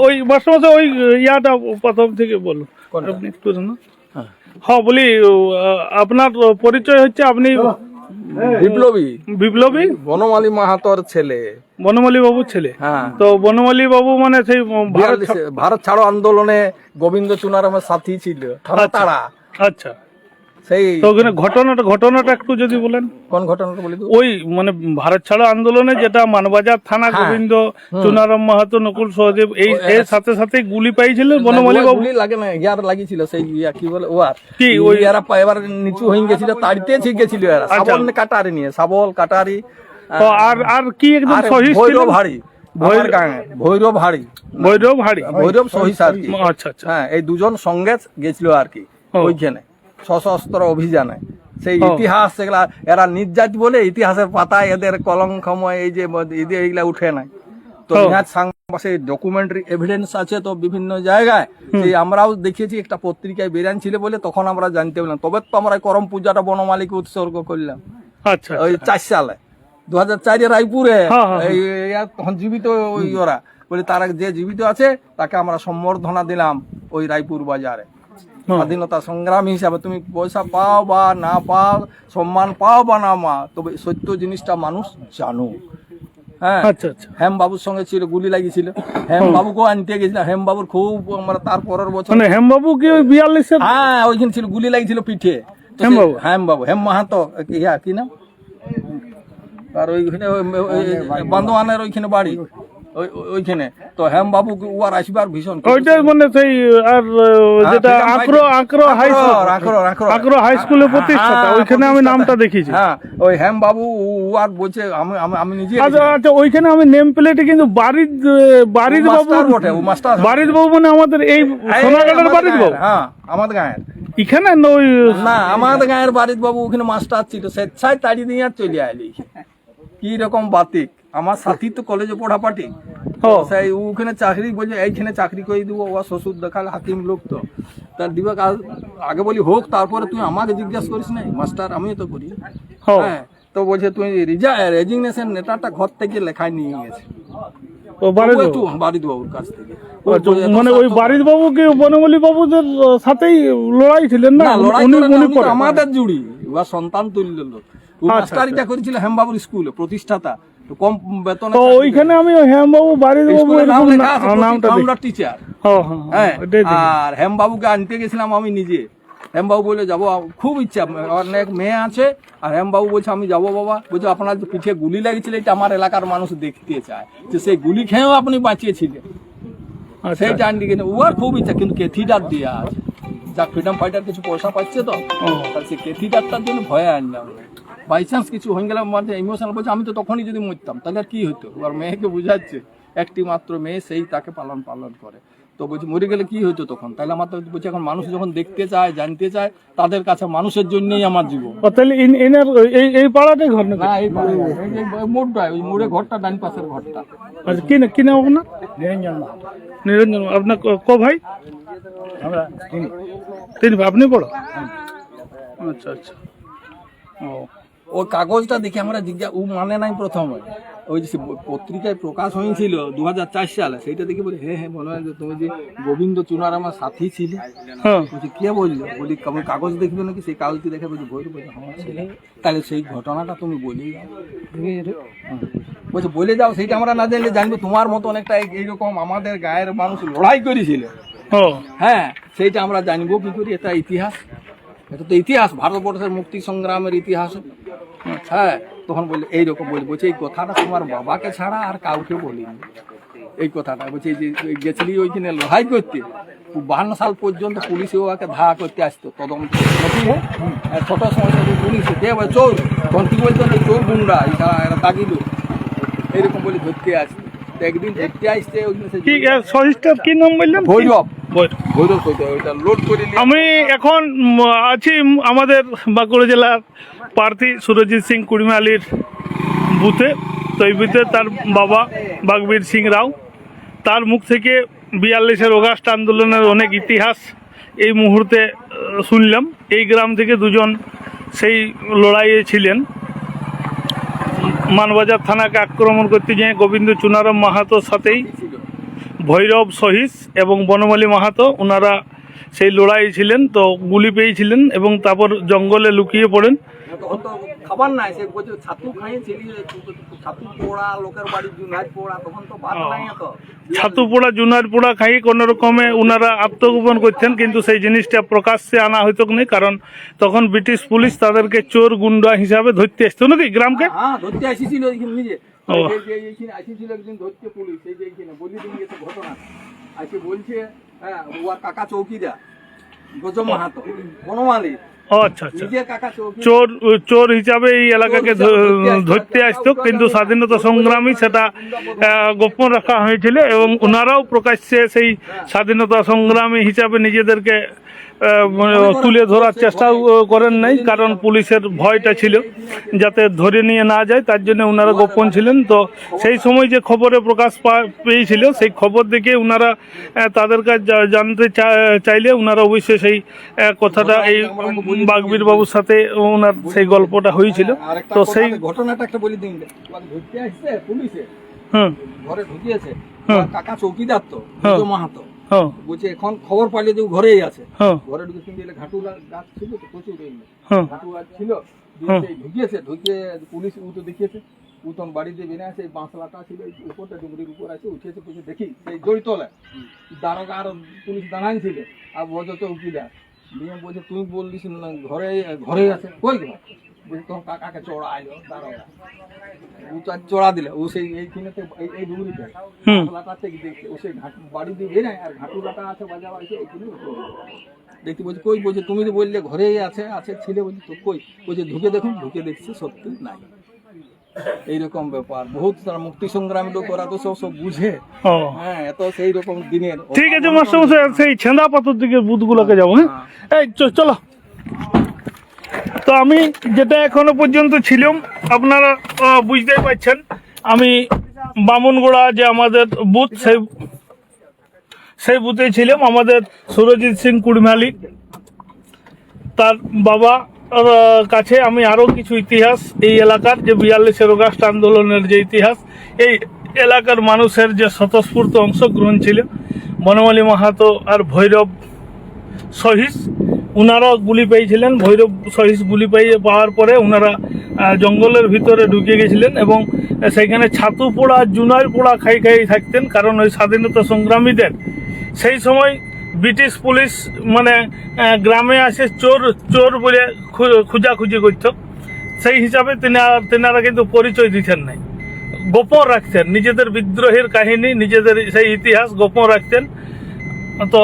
ওই ওই ইয়াটা প্রথম থেকে বলো। আপনি একটু জানো। হ্যাঁ। বলি আপনার পরিচয় হচ্ছে আপনি বিপ্লবী। বিপ্লবী? বনমালী মাহাতর ছেলে। বনমালী বাবুর ছেলে? হ্যাঁ। তো বনমালী বাবু মানে সেই ভারত ভারত ছাড়ো আন্দোলনে গোবিন্দ চুনারামের সাথী ছিল তারা আচ্ছা। সেই তো ওখানে ঘটনাটা ঘটনাটা একটু যদি বলেন। কোন ঘটনাটা বলি ওই মানে ভারত ছাড়ো আন্দোলনে যেটা মানবাজার থানা হ্যাঁ। গোবিন্দ চুনারাম মাহাতো নকুল সহদেব এই এর সাথে সাথে গুলি পাইছিলেন বনমালী বাবু। গুলি লাগে না ইয়ার লাগিছিল সেই ইয়া কি বলে ওয়ার। কি, ওই এরা এবার নিচু হয়ে গেছিল তাড়িতে ছিল গেছিল এরা। আচ্ছা। সাবল কাটারি নিয়ে সাবল কাটারি আর আর কি একদম আর সহিস ভৈরব ভৈরব হাড়ি। ভৈরব হাড়ি। ভৈরব সহিস আচ্ছা আচ্ছা। হ্যাঁ এই দুজন সঙ্গে গেছিল আর কি ওইখানে। সশস্ত্র অভিযানে। সেই ইতিহাস এগুলা এরা নির্যাত বলে ইতিহাসের পাতায় এদের কলঙ্কময় এই যে এইগুলা উঠে নাই। তো ডকুমেন্টারি এভিডেন্স আছে তো বিভিন্ন জায়গায়। সেই আমরাও দেখেছি একটা পত্রিকায় বেরান ছিল বলে তখন আমরা জানতে পারলাম তবে তো আমরা করম পূজাটা বনমালীকে উৎসর্গ করলাম। আচ্ছা ওই চার সালে। দু হাজার চারে রায়পুরে হ্যাঁ, হ্যাঁ, এই তখন জীবিত ওই ওরা। বলে তারা যে জীবিত আছে তাকে আমরা সম্বর্ধনা দিলাম ওই রায়পুর বাজারে। হ্যাঁ। স্বাধীনতা সংগ্রামী হিসাবে তুমি পয়সা পাও বা না পাও সম্মান পাও বা না মা তবে সত্য জিনিসটা মানুষ জানো হ্যাঁ? আচ্ছা আচ্ছা। হেম বাবুর সঙ্গে ছিল গুলি লাগিয়েছিল। হেম বাবুকেও আনতে গেছিল। হেম বাবুর খুব আমরা তার পরের বছর মানে হেমবাবু কি ওই বিয়াল্লিশের হ্যাঁ ওইখানে ছিল গুলি লাগিয়েছিল পিঠে। হেম বাবু? হেম বাবু হেম মাহাতো ইয়া কি নাম? আর ওইখানে ওই- ওই- বান্দোয়ানের ওইখানে বাড়ি। ওইখানে। তো হেম বাবু উয়ার আসবার ভীষণ ওইটা মানে সেই আর হ্যাঁ, যেটা fighter। Akra high school Akra. Akra high স্কুলের প্রতিষ্ঠাতা হ্যাঁ, ওইখানে আমি নামটা দেখেছি হ্যাঁ ওই হেম বাবু উয়ার বলছে আমি আমি- নিজে আচ্ছা আচ্ছা ওইখানে আমি নেম প্লেটে কিন্তু বাড়ির বাড়ির বাবু বটে, ও মাস্টার। বাড়ির বাবু মানে আমাদের এই সোনাগাড়ের বাড়ির বাবু? হ্যাঁ আমাদের গায়ের। এখানে না ওই না আমাদের গায়ের বাড়ির বাবু ওখানে মাস্টার ছিল স্বেচ্ছায় তাড়ি দিয়ে আর চলে আইলি। কি রকম বাতিক? আমার সাথী তো কলেজে পড়া পাটি সেই ওখানে চাকরি বলছে এইখানে চাকরি করে দিব ও শ্বশুর দেখাল হাকিম লোক তো। তার দিবে আগে বলি হোক তারপরে তুই আমাকে জিজ্ঞাসা করিস নাই মাস্টার আমিও তো করি। হ্যাঁ তো বলছে তুই রেজিগনেশন লেটারটা ঘর থেকে লেখায় নিয়ে গেছে। ও বাড়ির তবুও বাবু একটু বাড়ির বাবুর কাছ থেকে। ও আচ্ছা, মানে ওই বাড়ির বাবু কি বনমালী বাবুদের সাথেই লড়াই ছিলেন না? না লড়াই উনি করে না, উনি উনি তো পরে আমাদের জুড়ি বা সন্তান তুল্য লোক। আচ্ছা, মাস্টারিটা করেছিল হেমবাবুর স্কুলে প্রতিষ্ঠাতা। কম বেতনে তো ওইখানে আমি হেমবাবু বাড়ির বাবু স্কুলে নাম এরকম লেখা আছে না- নামটা আমরা টিচার হ্যাঁ, এটাই দেখি। আর হেমবাবুকে আনতে গেছিলাম আমি নিজে। হেমবাবু বলে যাব। খুব ইচ্ছা অনেক মেয়ে আছে আর হেমবাবু বলছে আমি যাব বাবা। বলছে আপনার পিঠে গুলি লাগিয়েছিল এটা আমার এলাকার মানুষ দেখতে চায়। যে সেই গুলি খেয়েও আপনি বাঁচিয়েছিলেন। আচ্ছা। সেইটা আনতে গেছে ওর খুব ইচ্ছা কিন্তু কেথিটার দেওয়া আছে। যা ফ্রিডম ফাইটার কিছু পয়সা পাচ্ছে তো। সে কেথিটারটার জন্য ভয়ে আনলাম বাই চান্স কিছু হয়ে গেলে মানে ইমোশনাল বলছে আমি তো তখনই যদি মরতাম তাহলে আর কি হতো? আর মেয়েকে বুঝাচ্ছে একটি মাত্র মেয়ে সেই তাকে পালন পালন করে। তো বলছি মরে গেলে কি হতো তখন? তাহলে আমার তো বলছি এখন মানুষ যখন দেখতে চায় জানতে চায় তাদের কাছে মানুষের জন্যই আমার জীবন। তাহলে ইন- এনার এই এই পাড়াটাই ঘর নাকি? না এই মোড়টা ওই মোড়ে ঘরটা ডান পাশের ঘরটা। আচ্ছা কি না কি নাম আপনার? নিরঞ্জন নিরঞ্জন আপনার ক- ক ভাই? তিন। ভাই আপনি বড়? আচ্ছা আচ্ছা। ও। ওই কাগজটা দেখে আমরা জিজ্ঞাসা ও মানে নাই প্রথমে। ওই যে পত্রিকায় প্রকাশ হয়েছিল দু হাজার চার সালে সেইটা দেখে বলি হ্যাঁ হ্যাঁ মনে হয় যে তুমি যে গোবিন্দ চুনার আমার সাথী ছিলে। হ্যাঁ। বলছি কে বলল? বলি আমি কাগজ দেখবে নাকি? সেই কাগজটি দেখে বলছি ভৈরব বলছে আমার ছেলে। তাহলে সেই ঘটনাটা তুমি বলে। বলছে বলে যাও সেইটা আমরা না জানলে জানব। তোমার মতো অনেকটা এইরকম আমাদের গায়ের মানুষ লড়াই করেছিল। হ্যাঁ। সেইটা আমরা জানব কি করি? এটা ইতিহাস। এটা তো ইতিহাস ভারতবর্ষের মুক্তি সংগ্রামের ইতিহাস। হ্যাঁ তখন বললে এইরকম বলি বলছে এই কথাটা তোমার বাবাকে ছাড়া আর কাউকে বলিনি। এই কথাটা। বলছে যে গেছিলি ওইখানে লড়াই করতে বাহান্ন সাল পর্যন্ত পুলিশ ওকে ধারা করতে আসতো তদন্ত। হ্যাঁ? ছোট সময় পুলিশে দে চোর তখন কি বলতো চোর গুন্ডা এরা দাগিল এরকম বলে ধরতে আসতো। একদিন ধরতে সে কি সহিষ্টার কি নাম বললেন? ভৈরব। ভৈরব। ভৈরব লোড করে আমি এখন আছি আমাদের বাঁকুড়া জেলার প্রার্থী সুরজিৎ সিং কুড়িমালির বুথে। তো এই বুথে তার বাবা বাগবীর সিং রাও। তার মুখ থেকে বিয়াল্লিশের অগাস্ট আন্দোলনের অনেক ইতিহাস এই মুহূর্তে শুনলাম। এই গ্রাম থেকে দুজন সেই লড়াইয়ে ছিলেন। মানবাজার থানাকে আক্রমণ করতে গিয়ে গোবিন্দ চুনারাম মাহাতোর সাথেই ভৈরব সহিস এবং বনমালী মাহাতো ওনারা সেই লড়াই ছিলেন, তো গুলি পেয়েছিলেন এবং তারপর জঙ্গলে লুকিয়ে পড়েন। তখন তো খাবার নাই সে বলছে ছাতু খাইয়ে ছিলি ছাতু পোড়া লোকের বাড়ি জুনাজ পোড়া তখন তো ভাত নাই তো ছাতু পোড়া জুনার পোড়া খাই কোনো রকমে ওনারা আত্মগোপন করছেন কিন্তু সেই জিনিসটা প্রকাশ্যে আনা হইতো নেই কারণ তখন ব্রিটিশ পুলিশ তাদেরকে চোর গুন্ডা হিসাবে ধরতে আসতো নাকি গ্রামকে? হ্যাঁ ধরতে আসিছিল নিজে। যে আসিছিল একদিন ধরতে পুলিশ এই যে এইখানে বলি দিন ঘটনা। আজকে বলছে হ্যাঁ ওর কাকা চৌকিদা গজম মাহাতো বনমালী। আচ্ছা আচ্ছা। চোর চোর হিসাবে এই এলাকাকে ধরতে আসতো কিন্তু স্বাধীনতা সংগ্রামী সেটা গোপন রাখা হয়েছিল এবং ওনারাও প্রকাশ্যে সেই স্বাধীনতা সংগ্রামী হিসাবে নিজেদেরকে তুলে ধরার চেষ্টাও করেন নাই কারণ পুলিশের ভয়টা ছিল যাতে ধরে নিয়ে না যায় তার জন্য ওনারা গোপন ছিলেন। তো সেই সময় যে খবরে প্রকাশ পা- পেয়েছিল সেই খবর দেখে ওনারা তাদের কাছে জানতে চাইলে ওনারা অবশ্যই সেই কথাটা এই বাগবীর বাবুর সাথে ওনার সেই গল্পটা হয়েছিল। তো সেই ঘটনাটা একটা বলি দিন ওকে আসছে পুলিশে হুম। ঘরে ঢুকিয়েছে। হ্যাঁ। কাকা চৌকিদার তো হ্যাঁ। মাহাতো। হ্যাঁ বলছে এখন খবর পাইলে যে ঘরেই আছে। হ্যাঁ। ঘরে ঢুকে ঘাটু গাছ ছিল তো প্রচুর হ্যাঁ। ঘাটু গাছ ছিল হ্যাঁ। ঢুকিয়েছে ঢুকিয়ে পুলিশ তো দেখিয়েছে। উ তখন বাড়ি দিয়ে বেরিয়ে আসে এই বাঁশলাটা ছিল উপরটা ডুবরির উপর আছে উঠেছে কিছু দেখি সেই জড়িতলে দারোগা আর পুলিশ দাঁড়ান ছিল আর বোঝো তো উকিলা দিয়ে বলছে তুই বললিস না ঘরে ঘরে আছে কই ঘর? বলছে তোমার কাকাকে চড়া আইলো দারোগা ও তো আজ চড়া দিলে ও সেই এইখানে এই এই ডুবরিতে হুম। দেখছে ও সেই ঘাট বাড়ি দিয়ে বেরায় আর ঘাটুলাটা আছে বাজা বাড়িতে এইখানে দেখতে বলছি কই? বলছে তুমি তো বললে ঘরেই আছে আছে ছিল। বলছি তো কই? বলছে ঢুকে দেখুন ঢুকে দেখছি সত্যি নাই। এইরকম ব্যাপার। বহুত তারা মুক্তি সংগ্রামী লোক ওরা তো সব সব বুঝে। হ্যাঁ এত সেই রকম দিনের ঠিক আছে মাস্টার সেই ছেঁদা পাথর দিকে বুথগুলোকে যাব হ্যাঁ। এই চ- চলো। আমি যেটা এখনও পর্যন্ত ছিলাম, আপনারা বুঝতেই পারছেন, আমি বামুনগোড়া যে আমাদের বুথ, সেই সেই বুথে ছিলাম, আমাদের সুরজিৎ সিং কুড়মালি, তার বাবা কাছে আমি আরও কিছু ইতিহাস, এই এলাকার যে বিয়াল্লিশের অগাস্ট আন্দোলনের যে ইতিহাস, এই এলাকার মানুষের যে স্বতঃস্ফূর্ত অংশগ্রহণ ছিল বনমালী মাহাতো আর ভৈরব সহিস ওনারা গুলি পেয়েছিলেন, ভৈরব সহিস গুলি পেয়ে পাওয়ার পরে ওনারা জঙ্গলের ভিতরে ঢুকে গেছিলেন এবং সেখানে ছাতু পোড়া জুনার পোড়া খাই খাই থাকতেন, কারণ ওই স্বাধীনতা সংগ্রামীদের। সেই সময় ব্রিটিশ পুলিশ মানে গ্রামে আসে চোর চোর বলে খোঁজাখুঁজি করত। সেই হিসাবে তেনারা কিন্তু পরিচয় দিতেন নাই। গোপন রাখতেন। নিজেদের বিদ্রোহের কাহিনী, নিজেদের সেই ইতিহাস গোপন রাখতেন। তো